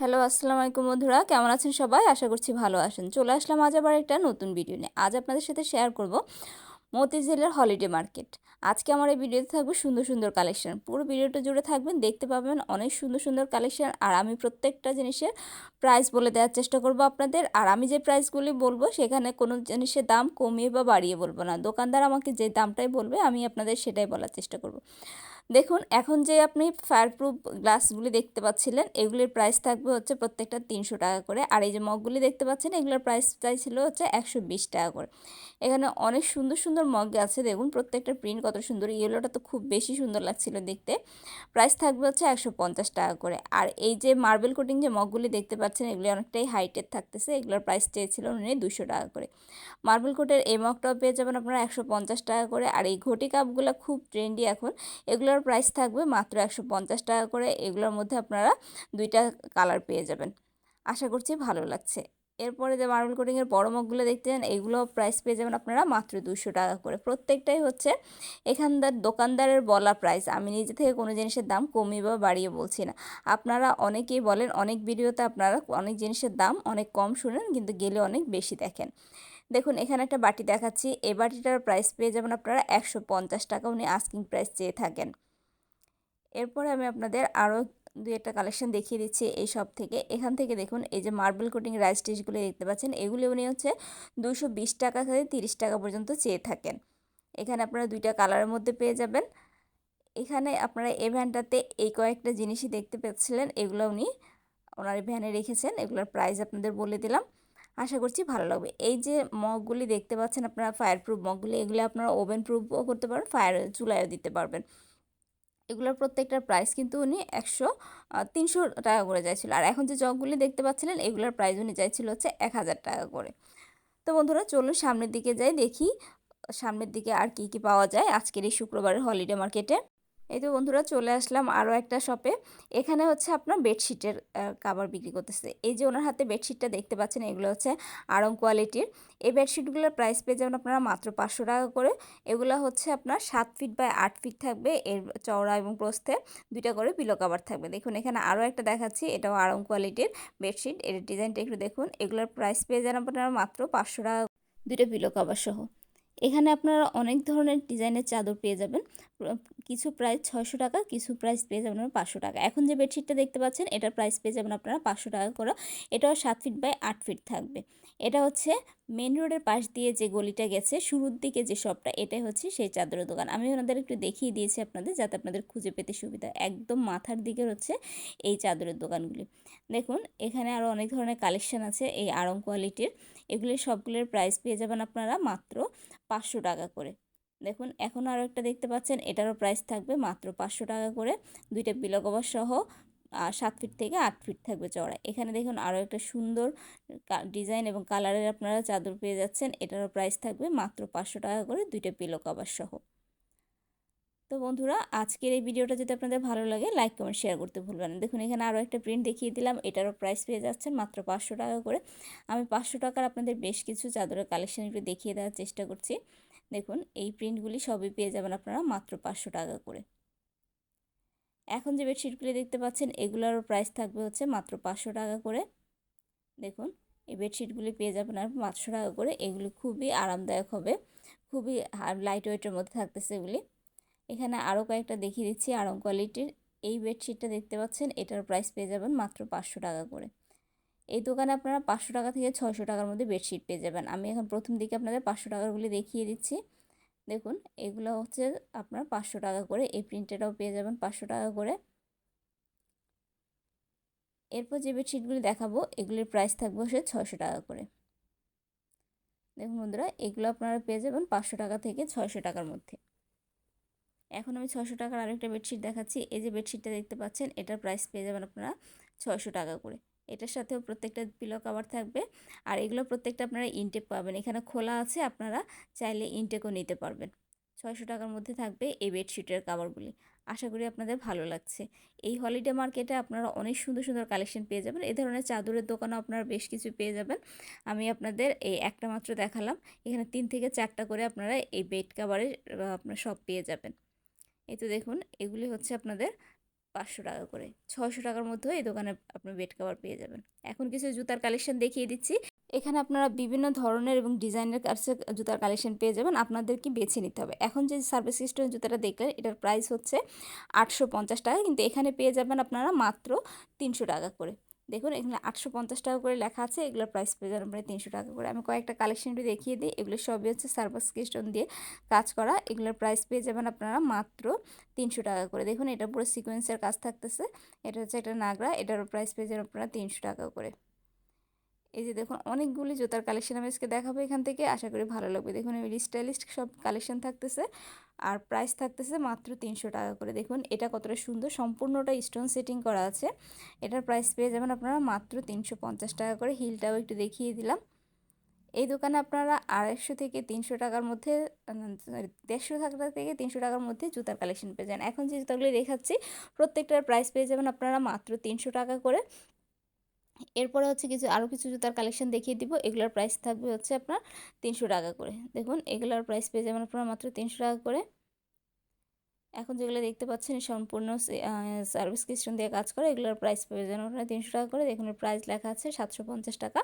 Hello, আসসালামু আলাইকুম বন্ধুরা। কেমন আছেন সবাই? আশা করছি ভালো আছেন। চলে আসলাম আজ আবার একটা নতুন ভিডিও নিয়ে। আজ আপনাদের সাথে শেয়ার করব মতিঝিলের হলিডে মার্কেট আজকে আমার এই ভিডিওতে থাকবে সুন্দর সুন্দর কালেকশন পুরো ভিডিওটা জুড়ে থাকবেন, দেখতে পাবেন অনেক সুন্দর সুন্দর কালেকশন আর আমি প্রত্যেকটা জিনিসের প্রাইস বলে দেওয়ার চেষ্টা করব আপনাদের। আর আমি যে প্রাইসগুলি বলব, সেখানে কোনো জিনিসের দাম কমিয়ে বা বাড়িয়ে বলব না। দোকানদার আমাকে যে দামটাই বলবে, আমি আপনাদের সেটাই বলার চেষ্টা করব। দেখুন, এখন যে আপনি ফায়ারপ্রুফ গ্লাসগুলি দেখতে পাচ্ছিলেন, এগুলির প্রাইস থাকবে হচ্ছে প্রত্যেকটা তিনশো টাকা করে। আর এই যে মগগুলি দেখতে পাচ্ছেন, এগুলোর প্রাইস চাইছিল হচ্ছে একশো বিশ টাকা করে। এখানে অনেক সুন্দর সুন্দর মগ আছে। দেখুন, প্রত্যেকটা প্রিন্ট কত সুন্দর। ইয়েলোটা তো খুব বেশি সুন্দর লাগছিল দেখতে। প্রাইস থাকবে হচ্ছে একশো পঞ্চাশ টাকা করে। আর এই যে মার্বেল কোটিং যে মগগুলি দেখতে পাচ্ছেন, এগুলি অনেকটাই হাইটের থাকতেছে। এগুলোর প্রাইস চেয়েছিল উনি দুশো টাকা করে। মার্বেল কোটের এই মগটাও পেয়ে যাবেন আপনারা একশো পঞ্চাশ টাকা করে। আর এই ঘটি কাপগুলো খুব ট্রেন্ডি এখন। এগুলোর প্রাইস থাকবে মাত্র একশো পঞ্চাশ টাকা করে। এগুলোর মধ্যে আপনারা দুইটা কালার পেয়ে যাবেন। আশা করছি ভালো লাগছে। এরপরে যে মার্বেল কোটিংয়ের বড় মগগুলো দেখতেন এইগুলো প্রাইস পেয়ে যাবেন আপনারা মাত্র দুশো টাকা করে। প্রত্যেকটাই হচ্ছে এখানকার দোকানদারের বলা প্রাইস আমি নিজে থেকে কোনো জিনিসের দাম কমিয়ে বা বাড়িয়ে বলছি না। আপনারা অনেকেই বলেন, অনেক ভিডিওতে আপনারা অনেক জিনিসের দাম অনেক কম শুনেন, কিন্তু গেলে অনেক বেশি দেখেন। দেখুন, এখানে একটা বাটি দেখাচ্ছি। এ বাটিটার প্রাইস পেয়ে যাবেন আপনারা একশো পঞ্চাশ টাকা। উনি আস্কিং প্রাইস চেয়ে থাকেন। এরপরে আমি আপনাদের আরও দুই একটা কালেকশন দেখিয়ে দিচ্ছি এই সব থেকে। এখান থেকে দেখুন, এই যে মার্বেল কোটিং রাইস ডিশগুলো দেখতে পাচ্ছেন, এগুলি উনি হচ্ছে দুশো বিশ টাকা থেকে তিরিশ টাকা পর্যন্ত চেয়ে থাকেন। এখানে আপনারা দুইটা কালারের মধ্যে পেয়ে যাবেন। এখানে আপনারা এই ভ্যানটাতে এই কয়েকটা জিনিসই দেখতে পেয়েছিলেন এগুলো উনি ওনার ভ্যানে রেখেছেন, এগুলোর প্রাইস আপনাদের বলে দিলাম। আশা করছি ভালো লাগবে। এই যে মগগুলি দেখতে পাচ্ছেন আপনারা ফায়ার প্রুফ মগগুলি, এগুলো আপনারা ওভেন প্রুফও করতে পারেন ফায়ার চুলায়ও দিতে পারবেন। এগুলোর প্রত্যেকটার প্রাইস কিন্তু উনি একশো তিনশো টাকা করে চাইছিল। আর এখন যে জগগুলি দেখতে পাচ্ছিলেন, এগুলোর প্রাইস উনি চাইছিল হচ্ছে এক হাজার টাকা করে। তো বন্ধুরা, চলুন সামনের দিকে যাই, দেখি সামনের দিকে আর কি কি পাওয়া যায় আজকের এই শুক্রবারের হলিডে মার্কেটে এই তো বন্ধুরা চলে আসলাম আরও একটা শপে এখানে হচ্ছে আপনার বেডশিটের কাবার বিক্রি করতেছে। এই যে ওনার হাতে বেডশিটটা দেখতে পাচ্ছেন, এগুলো হচ্ছে আরং কোয়ালিটির এই বেডশিটগুলোর প্রাইস পেয়ে যাবেন আপনারা মাত্র পাঁচশো টাকা করে। এগুলো হচ্ছে আপনার সাত ফিট বাই আট ফিট থাকবে, এর চওড়া এবং প্রস্থে। দুইটা করে পিলো কাবার থাকবে। দেখুন, এখানে আরও একটা দেখাচ্ছি, এটাও আরং কোয়ালিটির বেডশিট এর ডিজাইনটা একটু দেখুন। এগুলোর প্রাইস পেয়ে যান আপনারা মাত্র পাঁচশো টাকা। দুইটা পিলো কাবার সহ। এখানে আপনারা অনেক ধরনের ডিজাইনের চাদর পেয়ে যাবেন। কিছু প্রাইস ছয়শো টাকা, কিছু প্রাইস পেয়ে যাবেন আপনারা পাঁচশো টাকা। এখন যে বেডশিটটা দেখতে পাচ্ছেন, এটার প্রাইস পেয়ে যাবেন আপনারা পাঁচশো টাকা করে। এটাও সাত ফিট বাই আট ফিট থাকবে। এটা হচ্ছে মেন রোডের পাশ দিয়ে যে গলিটা গেছে, শুরুর দিকে যে শপটা এটাই হচ্ছে সেই চাদরের দোকান। আমি ওনাদের একটু দেখিয়ে দিয়েছি আপনাদের, যাতে আপনাদের খুঁজে পেতে সুবিধা। একদম মাথার দিকে হচ্ছে এই চাদরের দোকানগুলি। দেখুন, এখানে আরও অনেক ধরনের কালেকশান আছে এই আরং কোয়ালিটির এগুলির সবগুলোর প্রাইস পেয়ে যাবেন আপনারা মাত্র পাঁচশো টাকা করে। দেখুন, এখন আরও একটা দেখতে পাচ্ছেন, এটারও প্রাইস থাকবে মাত্র পাঁচশো টাকা করে। দুইটা পিলো সহ সাত ফিট থেকে আট ফিট থাকবে চড়া এখানে দেখুন আরও একটা সুন্দর ডিজাইন এবং কালারের আপনারা চাদর পেয়ে যাচ্ছেন। এটারও প্রাইস থাকবে মাত্র পাঁচশো টাকা করে দুইটা পিলো কভার সহ। তো বন্ধুরা, আজকের এই ভিডিওটা যদি আপনাদের ভালো লাগে লাইক কমেন্ট শেয়ার করতে ভুলবেন না। দেখুন, এখানে আরও একটা প্রিন্ট দেখিয়ে দিলাম। এটারও প্রাইস পেয়ে যাচ্ছেন মাত্র পাঁচশো টাকা করে। আমি পাঁচশো টাকার আপনাদের বেশ কিছু চাদরের কালেকশন একটু দেখিয়ে দেওয়ার চেষ্টা করছি। দেখুন, এই প্রিন্টগুলি সবই পেয়ে যাবেন আপনারা মাত্র পাঁচশো টাকা করে। এখন যে বেডশিটগুলি দেখতে পাচ্ছেন, এগুলোরও প্রাইস থাকবে হচ্ছে মাত্র পাঁচশো টাকা করে। দেখুন, এই বেডশিটগুলি পেয়ে যাবেন আর পাঁচশো টাকা করে, এগুলি খুবই আরামদায়ক হবে। খুবই লাইট ওয়েটের মধ্যে থাকতেছে এগুলি। এখানে আরও কয়েকটা দেখিয়ে দিচ্ছি আরং কোয়ালিটির এই বেডশিটটা দেখতে পাচ্ছেন, এটার প্রাইস পেয়ে যাবেন মাত্র পাঁচশো টাকা করে। এই দোকানে আপনারা পাঁচশো টাকা থেকে ছয়শো টাকার মধ্যে বেডশিট পেয়ে যাবেন। আমি এখন প্রথম দিকে আপনাদের পাঁচশো টাকারগুলি দেখিয়ে দিচ্ছি। দেখুন, এগুলো হচ্ছে আপনার পাঁচশো টাকা করে। এই প্রিন্টেডটাও পেয়ে যাবেন পাঁচশো টাকা করে। এরপর যে বেডশিটগুলি দেখাবো, এগুলির প্রাইস থাকবে সে ছয়শো টাকা করে। দেখুন বন্ধুরা, এগুলো আপনারা পেয়ে যাবেন পাঁচশো টাকা থেকে ছয়শো টাকার মধ্যে। এখন আমি ছশো টাকার আরেকটা বেডশিট দেখাচ্ছি। এই যে বেডশিটটা দেখতে পাচ্ছেন, এটার প্রাইস পেয়ে যাবেন আপনারা ছয়শো টাকা করে। এটার সাথেও প্রত্যেকটা পিলো কাভার থাকবে। আর এগুলো প্রত্যেকটা আপনারা ইনটেক পাবেন। এখানে খোলা আছে, আপনারা চাইলে ইনটেকও নিতে পারবেন। ছয়শো টাকার মধ্যে থাকবে এই বেডশিটের কাভারগুলি আশা করি আপনাদের ভালো লাগছে। এই হলিডে মার্কেটে আপনারা অনেক সুন্দর সুন্দর কালেকশন পেয়ে যাবেন। এ ধরনের চাদরের দোকানও আপনারা বেশ কিছু পেয়ে যাবেন। আমি আপনাদের এই একটা মাত্র দেখালাম। এখানে তিন থেকে চারটা করে আপনারা এই বেড কাভারের আপনার সব পেয়ে যাবেন। এই তো দেখুন, এগুলি হচ্ছে আপনাদের পাঁচশো টাকা করে। ছশো টাকার মধ্যেও এই দোকানে আপনি বেড কাভার পেয়ে যাবেন। এখন কিছু জুতার কালেকশন দেখিয়ে দিচ্ছি। এখানে আপনারা বিভিন্ন ধরনের এবং ডিজাইনের কাছে জুতার কালেকশন পেয়ে যাবেন। আপনাদেরকে বেছে নিতে হবে। এখন যে সার্ভিস সিস্টেম জুতাটা দেখলেন, এটার প্রাইস হচ্ছে আটশো পঞ্চাশ টাকা। কিন্তু এখানে পেয়ে যাবেন আপনারা মাত্র তিনশো টাকা করে। দেখুন, এখানে আটশো পঞ্চাশ টাকা করে লেখা আছে, এগুলোর প্রাইস পেয়ে যাবেন প্রায় তিনশো টাকা করে। আমি কয়েকটা কালেকশন একটু দেখিয়ে দিই, এগুলো সবই হচ্ছে সার্ভাস স্টেশন দিয়ে কাজ করা। এগুলোর প্রাইস পেয়ে যাবেন আপনারা মাত্র তিনশো টাকা করে। দেখুন, এটা পুরো সিকোয়েন্সের কাজ থাকতেছে। এটা হচ্ছে একটা নাগরা, এটারও প্রাইস পেয়ে যাবেন আপনারা তিনশো টাকা করে। এই যে দেখুন, অনেকগুলি জুতার কালেকশন আমি আজকে দেখাবো এখান থেকে। আশা করি ভালো লাগবে। দেখুন স্টাইলিস্ট সব কালেকশন থাকতেছে। আর প্রাইস থাকতেছে মাত্র তিনশো টাকা করে। দেখুন, এটা কতটা সুন্দর, সম্পূর্ণটা স্টোন সেটিং করা আছে। এটার প্রাইস পেয়ে যাবেন আপনারা মাত্র তিনশো পঞ্চাশ টাকা করে। হিলটাও একটু দেখিয়ে দিলাম। এই দোকানে আপনারা আড়াইশো থেকে তিনশো টাকার মধ্যে দেড়শো টাকা থেকে তিনশো টাকার মধ্যে জুতার কালেকশন পেয়ে যান। এখন যে জুতাগুলি দেখাচ্ছি, প্রত্যেকটার প্রাইস পেয়ে যাবেন আপনারা মাত্র তিনশো টাকা করে। এরপরে হচ্ছে কিছু আরও কিছু জুতার কালেকশন দেখিয়ে দিব। এগুলোর প্রাইস থাকবে হচ্ছে আপনার তিনশো টাকা করে। দেখুন, এগুলোর প্রাইস পেয়ে যাবেন আপনার মাত্র তিনশো টাকা করে। এখন যেগুলো দেখতে পাচ্ছেন, সম্পূর্ণ সার্ভিস কিস্টন দিয়ে কাজ করে, এগুলোর প্রাইস পেয়ে যাবেন ওখানে তিনশো টাকা করে। দেখুন প্রাইস লেখা আছে সাতশো পঞ্চাশ টাকা।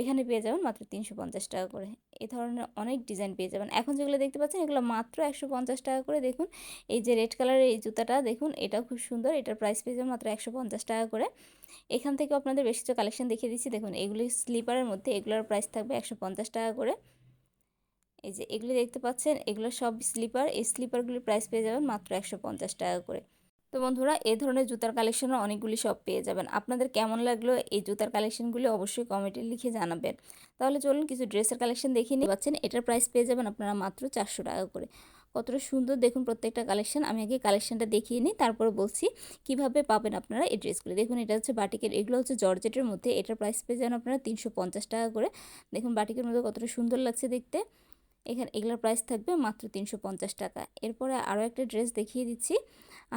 এখানে পেয়ে যাবেন মাত্র তিনশো পঞ্চাশ টাকা করে। এই ধরনের অনেক ডিজাইন পেয়ে যাবেন। এখন যেগুলো দেখতে পাচ্ছেন, এগুলো মাত্র একশো পঞ্চাশ টাকা করে। দেখুন, এই যে রেড কালারের এই জুতাটা, দেখুন, এটাও খুব সুন্দর। এটার প্রাইস পেয়ে যাবেন মাত্র একশো পঞ্চাশ টাকা করে। এখান থেকে আপনাদের বেশি কিছু কালেকশন দেখিয়ে দিচ্ছি। দেখুন, এগুলি স্লিপারের মধ্যে এগুলোর প্রাইস থাকবে একশো পঞ্চাশ টাকা করে। এই যে এগুলি দেখতে পাচ্ছেন, এগুলো সব স্লিপার। এই স্লিপারগুলির প্রাইস পেয়ে যাবেন মাত্র একশো পঞ্চাশ টাকা করে। তো বন্ধুরা, এ ধরনের জুতার কালেকশনও অনেকগুলি সব পেয়ে যাবেন। আপনাদের কেমন লাগল এই জুতার কালেকশনগুলি অবশ্যই কমেন্টে লিখে জানাবেন। তাহলে চলুন কিছু ড্রেসের কালেকশন দেখিয়ে নিয়ে পাচ্ছেন, এটার প্রাইস পেয়ে যাবেন আপনারা মাত্র চারশো টাকা করে। কতটা সুন্দর দেখুন প্রত্যেকটা কালেকশন আমি আগে কালেকশনটা দেখিয়ে নিই, তারপরে বলছি কীভাবে পাবেন আপনারা এই ড্রেসগুলি। দেখুন, এটা হচ্ছে বাটিকের, এগুলো হচ্ছে জর্জেটের মধ্যে। এটার প্রাইস পেয়ে যাবেন আপনারা তিনশো পঞ্চাশ টাকা করে। দেখুন, বাটিকের মধ্যে কতটা সুন্দর লাগছে দেখতে। এখানে এগুলোর প্রাইস থাকবে মাত্র তিনশো পঞ্চাশ টাকা। এরপরে আরও একটা ড্রেস দেখিয়ে দিচ্ছি।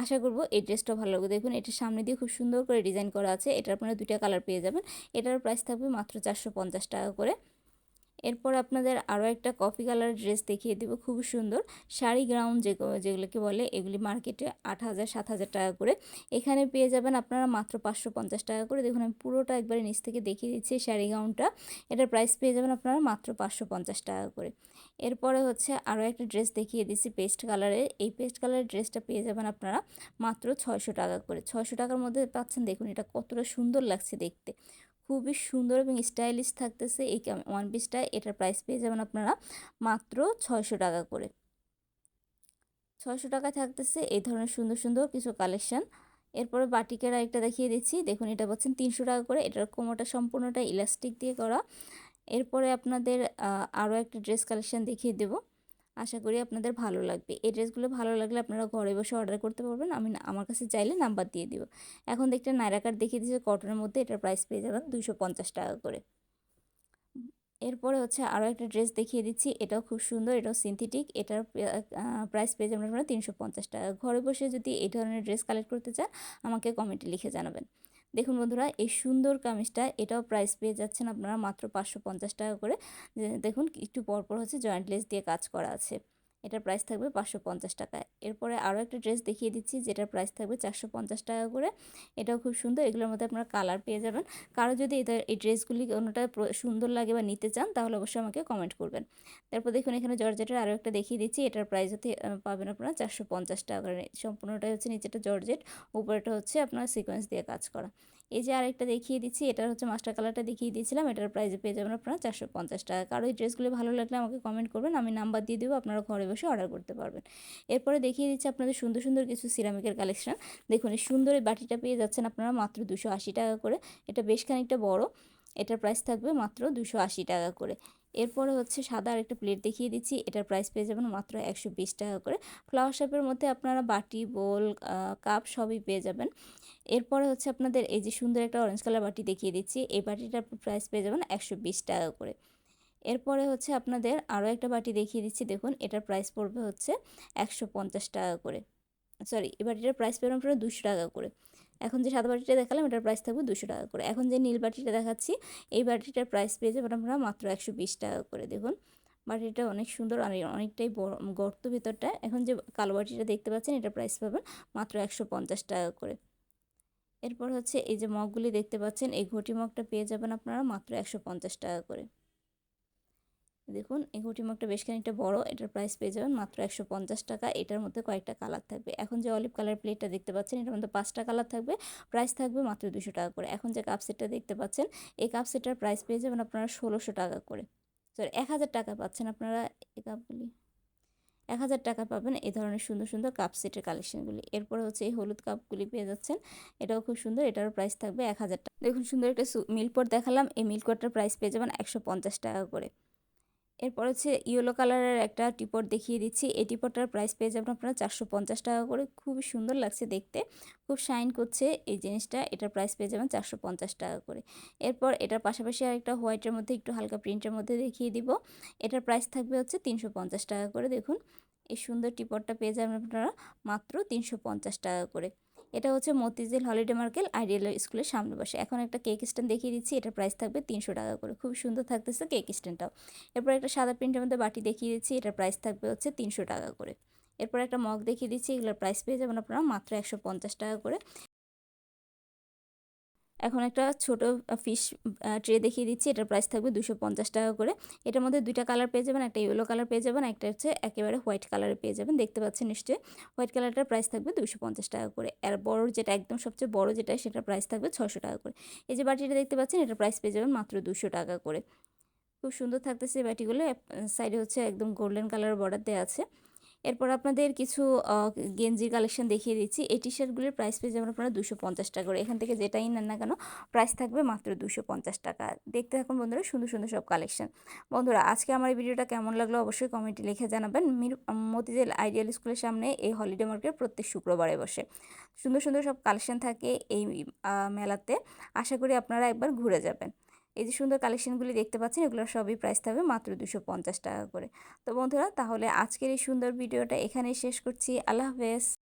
আশা করব এই ড্রেসটা ভালো লাগবে। দেখুন, এটার সামনে দিয়ে খুব সুন্দর করে ডিজাইন করা আছে। এটার আপনারা দুইটা কালার পেয়ে যাবেন। এটার প্রাইস থাকবে মাত্র চারশো পঞ্চাশ টাকা করে। এরপর আপনাদের আরও একটা কফি কালার ড্রেস দেখিয়ে দেবো। খুব সুন্দর। শাড়ি গ্রাউন্ড যে যেগুলোকে বলে, এগুলি মার্কেটে আট হাজার, সাত হাজার টাকা করে। এখানে পেয়ে যাবেন আপনারা মাত্র পাঁচশো পঞ্চাশ টাকা করে। দেখুন, আমি পুরোটা একবারে নিচ থেকে দেখিয়ে দিচ্ছি শাড়ি গাউনটা এটার প্রাইস পেয়ে যাবেন আপনারা মাত্র পাঁচশো পঞ্চাশ টাকা করে। এরপরে হচ্ছে আরও একটা ড্রেস দেখিয়ে দিচ্ছি পেস্ট কালারের এই পেস্ট কালারের ড্রেসটা পেয়ে যাবেন আপনারা মাত্র ছয়শো টাকা করে। ছয়শো টাকার মধ্যে পাচ্ছেন, দেখুন এটা কতটা সুন্দর লাগছে দেখতে। খুবই সুন্দর এবং স্টাইলিশ থাকতেছে এই ওয়ান পিসটা এটার প্রাইস পেয়ে যাবেন আপনারা মাত্র ছয়শো টাকা করে। ছয়শো টাকা থাকতেছে এই ধরনের সুন্দর সুন্দর কিছু কালেকশান এরপরে বাটিকের আরেকটা দেখিয়ে দিচ্ছি। দেখুন এটা পাচ্ছেন তিনশো টাকা করে। এটার কোমরটা সম্পূর্ণটা ইলাস্টিক দিয়ে করা। এরপরে আপনাদের আরও একটা ড্রেস কালেকশান দেখিয়ে দেবো। আশা করি আপনাদের ভালো লাগবে। এই ড্রেসগুলো ভালো লাগলে আপনারা ঘরে বসে অর্ডার করতে পারবেন। আমি আমার কাছে চাইলে নাম্বার দিয়ে দিব। এখন দেখতে নাইরা কার্ড দেখিয়ে দিয়েছে কটনের মধ্যে। এটার প্রাইস পেয়ে যাবেন দুশো পঞ্চাশ টাকা করে। এরপরে হচ্ছে আরও একটা ড্রেস দেখিয়ে দিচ্ছি। এটাও খুব সুন্দর, এটাও সিনথেটিক এটার প্রাইস পেয়ে যাবেন আপনারা তিনশো পঞ্চাশ টাকা। ঘরে বসে যদি এই ধরনের ড্রেস কালেক্ট করতে চান, আমাকে কমেন্টে লিখে জানাবেন। দেখুন বন্ধুরা, এই সুন্দর কামিজটা এটাও প্রাইস পেয়ে যাচ্ছেন আপনারা মাত্র পাঁচশো পঞ্চাশ টাকা করে। দেখুন, একটু পরপর হচ্ছে জয়েন্ট লেস দিয়ে কাজ করা আছে। এটার প্রাইস থাকবে পাঁচশো পঞ্চাশ টাকায় এরপরে আরও একটা ড্রেস দেখিয়ে দিচ্ছি, যেটার প্রাইস থাকবে চারশো পঞ্চাশ টাকা করে। এটাও খুব সুন্দর, এগুলোর মধ্যে আপনারা কালার পেয়ে যাবেন। কারও যদি এই ড্রেসগুলি কোনোটা সুন্দর লাগে বা নিতে চান, তাহলে অবশ্যই আমাকে কমেন্ট করবেন। তারপর দেখুন, এখানে জর্জেটের আরও একটা দেখিয়ে দিচ্ছি, এটার প্রাইস হতে পাবেন আপনারা চারশো পঞ্চাশ টাকা করে। সম্পূর্ণটাই হচ্ছে নিচেটা জর্জেট উপরেটা হচ্ছে আপনার সিকোয়েন্স দিয়ে কাজ করা। এই যে আরেকটা দেখিয়ে দিচ্ছি, এটার হচ্ছে মাস্টার কালারটা দেখিয়ে দিয়েছিলাম, এটার প্রাইসে পেয়ে যাবেন আপনারা চারশো পঞ্চাশ টাকা। কারও এই ড্রেসগুলো ভালো লাগলে আমাকে কমেন্ট করবেন, আমি নাম্বার দিয়ে দেবো, আপনারা ঘরে বসে অর্ডার করতে পারবেন। এরপরে দেখিয়ে দিচ্ছি আপনাদের সুন্দর সুন্দর কিছু সিরামিকের কালেকশন দেখুন, এই সুন্দর এই বাটিটা পেয়ে যাচ্ছেন আপনারা মাত্র দুশো আশি টাকা করে। এটা বেশ খানিকটা বড়, এটার প্রাইস থাকবে মাত্র দুশো আশি টাকা করে। এরপরে হচ্ছে সাদা আরেকটা প্লেট দেখিয়ে দিচ্ছি। এটার প্রাইস পেয়ে যাবেন মাত্র একশো বিশ টাকা করে। ফ্লাওয়ার শেপের মধ্যে আপনারা বাটি, বোল কাপ সবই পেয়ে যাবেন। এরপরে হচ্ছে আপনাদের এই যে সুন্দর একটা অরেঞ্জ কালার বাটি দেখিয়ে দিচ্ছি। এই বাটিটার প্রাইস পেয়ে যাবেন একশো বিশ টাকা করে। এরপরে হচ্ছে আপনাদের আরও একটা বাটি দেখিয়ে দিচ্ছি। দেখুন, এটার প্রাইস পড়বে হচ্ছে একশো পঞ্চাশ টাকা করে। সরি এই বাটিটার প্রাইস পেয়ে আপনারা দুশো টাকা করে। এখন যে সাদা বাটিটা দেখালাম, এটার প্রাইস থাকবে দুশো টাকা করে। এখন যে নীল বাটিটা দেখাচ্ছি, এই বাটিটার প্রাইস পেয়ে যাবেন আপনারা মাত্র একশো বিশ টাকা করে। দেখুন, বাটিটা অনেক সুন্দর আর অনেকটাই বড়, গর্ত ভিতরটা। এখন যে কালো বাটিটা দেখতে পাচ্ছেন, এটার প্রাইস পাবেন মাত্র একশো পঞ্চাশ টাকা করে। এরপর হচ্ছে এই যে মগগুলি দেখতে পাচ্ছেন, এই ঘটি মগটা পেয়ে যাবেন আপনারা মাত্র একশো পঞ্চাশ টাকা করে। দেখুন এই ঘটি মগটা বেশ খানিকটা বড়, এটার প্রাইস পেয়ে যাবেন মাত্র একশো পঞ্চাশ টাকা। এটার মধ্যে কয়েকটা কালার থাকবে। এখন যে অলিভ কালার প্লেটটা দেখতে পাচ্ছেন, এটার মধ্যে পাঁচটা কালার থাকবে। প্রাইস থাকবে মাত্র দুশো টাকা করে। এখন যে কাপ সেটটা দেখতে পাচ্ছেন, এই কাপ সেটটার প্রাইস পেয়ে যাবেন আপনারা ষোলোশো টাকা করে। সরি এক হাজার টাকা পাচ্ছেন আপনারা এই কাপগুলি এক হাজার টাকা পাবেন এই ধরনের সুন্দর সুন্দর কাপ সেটের কালেকশনগুলি এরপর হচ্ছে এই হলুদ কাপগুলি পেয়ে যাচ্ছেন। এটাও খুব সুন্দর, এটারও প্রাইস থাকবে এক হাজার টাকা। দেখুন, সুন্দর একটা মিল্কপট দেখালাম। এই মিল্কপটটার প্রাইস পেয়ে যাবেন একশো পঞ্চাশ টাকা করে। এরপর হচ্ছে ইয়েলো কালারের একটা টিপট দেখিয়ে দিচ্ছি। এই টিপটটার প্রাইস পেয়ে যাবেন আপনারা চারশো পঞ্চাশ টাকা করে। খুবই সুন্দর লাগছে দেখতে। খুব শাইন করছে এই জিনিসটা। এটার প্রাইস পেয়ে যাবেন চারশো পঞ্চাশ টাকা করে। এরপর এটার পাশাপাশি আরেকটা হোয়াইটের মধ্যে একটু হালকা প্রিন্টের মধ্যে দেখিয়ে দিব। এটার প্রাইস থাকবে হচ্ছে তিনশো পঞ্চাশ টাকা করে। দেখুন, এই সুন্দর টিপটটা পেয়ে যাবেন আপনারা মাত্র তিনশো পঞ্চাশ টাকা করে। এটা হচ্ছে মতিঝিল হলিডে মার্কেল আইডিয়াল স্কুলের সামনে বসে। এখন একটা কেক স্ট্যান্ড দেখিয়ে দিচ্ছি এটা প্রাইস থাকবে তিনশো টাকা করে। খুব সুন্দর থাকতেছে কেক স্ট্যান্ডটাও এরপর একটা সাদা প্রিন্টের মধ্যে বাটি দেখিয়ে দিচ্ছি, এটার প্রাইস থাকবে হচ্ছে তিনশো টাকা করে। এরপর একটা মগ দেখিয়ে দিচ্ছি, এগুলোর প্রাইস পেয়ে যাবেন আপনারা মাত্র একশো পঞ্চাশ টাকা করে। এখন একটা ছোট ফিশ ট্রে দেখিয়ে দিচ্ছি। এটার প্রাইস থাকবে দুশো পঞ্চাশ টাকা করে। এটার মধ্যে দুইটা কালার পেয়ে যাবেন, একটা ইয়েলো কালার পেয়ে যাবেন, একটা হচ্ছে একেবারে হোয়াইট কালারে পেয়ে যাবেন। দেখতে পাচ্ছেন নিশ্চয়ই? হোয়াইট কালারটার প্রাইস থাকবে দুশো পঞ্চাশ টাকা করে। আর বড় যেটা, একদম সবচেয়ে বড় যেটা, সেটার প্রাইস থাকবে ছশো টাকা করে। এই যে বাটিটা দেখতে পাচ্ছেন, এটার প্রাইস পেয়ে যাবেন মাত্র দুশো টাকা করে। খুব সুন্দর থাকতেছে এই বাটিগুলো। সাইডে হচ্ছে একদম গোল্ডেন কালার বর্ডার দেওয়া আছে। এরপর আপনাদের কিছু গেঞ্জির কালেকশন দেখিয়ে দিচ্ছি। এই টি শার্টগুলির প্রাইস পেয়ে যাবেন আপনারা দুশো পঞ্চাশ টাকা করে, এখান থেকে যেটাই নেন না কেন প্রাইস থাকবে মাত্র দুশো পঞ্চাশ টাকা। দেখতে থাকুন বন্ধুরা, সুন্দর সুন্দর সব কালেকশন বন্ধুরা, আজকে আমার এই ভিডিওটা কেমন লাগল অবশ্যই কমেন্টে লিখে জানাবেন। মির, মতিঝিল আইডিয়াল স্কুলের সামনে এই হলিডে মার্কেট প্রত্যেক শুক্রবারে বসে। সুন্দর সুন্দর সব কালেকশন থাকে এই মেলাতে। আশা করি আপনারা একবার ঘুরে যাবেন। এই যে সুন্দর কালেকশনগুলি দেখতে পাচ্ছেন, এগুলোর সবই প্রাইস থাকবে মাত্র দুশো টাকা করে। তো বন্ধুরা, তাহলে আজকের এই সুন্দর ভিডিওটা এখানেই শেষ করছি। আল্লাহ হাফেজ।